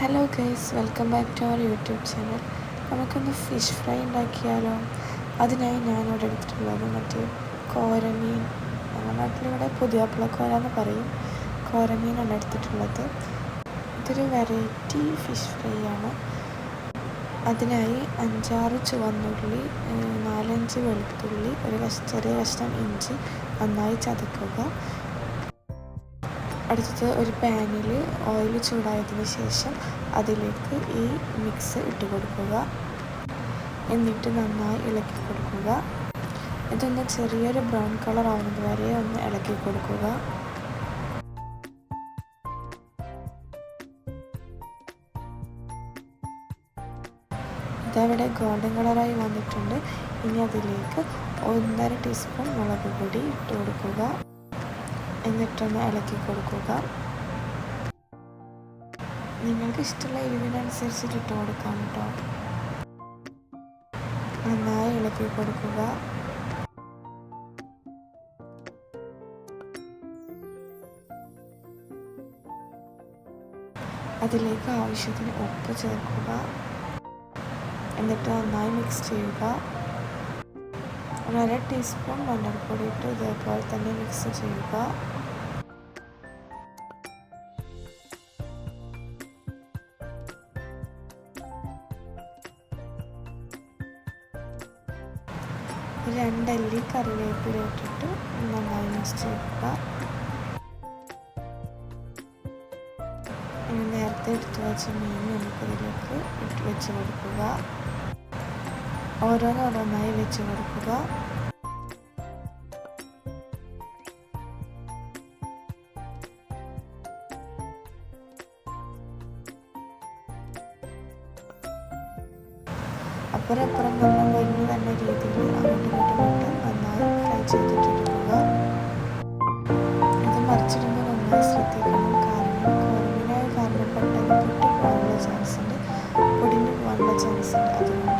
Hello guys welcome back to our YouTube channel നമുക്കൊന്ന് fish fry ഉണ്ടാക്കിയാലോ? അതിനായി ഞാനിവിടെ എടുത്തിട്ടുള്ളത് മറ്റേ കോരമീൻ. ഞങ്ങളുടെ നാട്ടിലിവിടെ പുതിയാപ്പിള കോര എന്ന് പറയും. കോരമീനാണ് എടുത്തിട്ടുള്ളത്. ഇതൊരു വെറൈറ്റി ഫിഷ് ഫ്രൈ ആണ്. അതിനായി അഞ്ചാറ് ചുവന്നുള്ളി നാലഞ്ച് വെളുത്തുള്ളി ഒരു ചെറിയ കഷ്ണം ഇഞ്ചി നന്നായി ചതക്കുക. അടുത്തത് ഒരു പാനിൽ ഓയിൽ ചൂടായതിനു ശേഷം അതിലേക്ക് ഈ മിക്സ് ഇട്ട് കൊടുക്കുക. എന്നിട്ട് നന്നായി ഇളക്കി കൊടുക്കുക. ഇതൊന്ന് ചെറിയൊരു ബ്രൗൺ കളർ ആവുന്നത് വരെ ഒന്ന് ഇളക്കി കൊടുക്കുക. ഇതവിടെ ഗോൾഡൻ കളറായി വന്നിട്ടുണ്ട്. ഇനി അതിലേക്ക് ഒന്നര ടീസ്പൂൺ മുളക് പൊടി ഇട്ട് കൊടുക്കുക. എന്നിട്ടൊന്ന് ഇളക്കി കൊടുക്കുക. നിങ്ങൾക്ക് ഇഷ്ടമുള്ള എരിവിനനുസരിച്ചിട്ട് ഇട്ട് കൊടുക്കാം കേട്ടോ. നന്നായി ഇളക്കി കൊടുക്കുക. അതിലേക്ക് ആവശ്യത്തിന് ഉപ്പ് ചേർക്കുക. എന്നിട്ട് നന്നായി മിക്സ് ചെയ്യുക. ഒരു അര ടീസ്പൂൺ മഞ്ഞൾപ്പൊടി ഇട്ട് ഇതേപോലെ തന്നെ മിക്സ് ചെയ്യുക. രണ്ടല്ലി കറിവേപ്പില ഇട്ടിട്ട് നന്നായി മിക്സ് ചെയ്യുക. നേരത്തെ എടുത്തു വെച്ച മീൻ നമുക്കിതിലേക്ക് ഇട്ട് വെച്ച് കൊടുക്കുക. ഓരോന്നോരോന്നായി വെച്ച് കൊടുക്കുക. അപ്പുറപ്പുറം നമ്മൾ വരുന്ന നല്ല രീതിയിൽ അങ്ങോട്ടും ഇങ്ങോട്ടും നന്നായി ഫ്രൈ ചെയ്തിട്ടിരിക്കുക ഇത് മറിച്ചിടുമ്പോൾ നന്നായി ശ്രദ്ധിക്കണം. കാരണം കോർമിനായി കാരണം പെട്ടെന്ന് പൊട്ടി പോകാനുള്ള ചാൻസ് ഉണ്ട്. പൊടിഞ്ഞു പോകാനുള്ള ചാൻസ് ഉണ്ട്. അതുകൊണ്ട്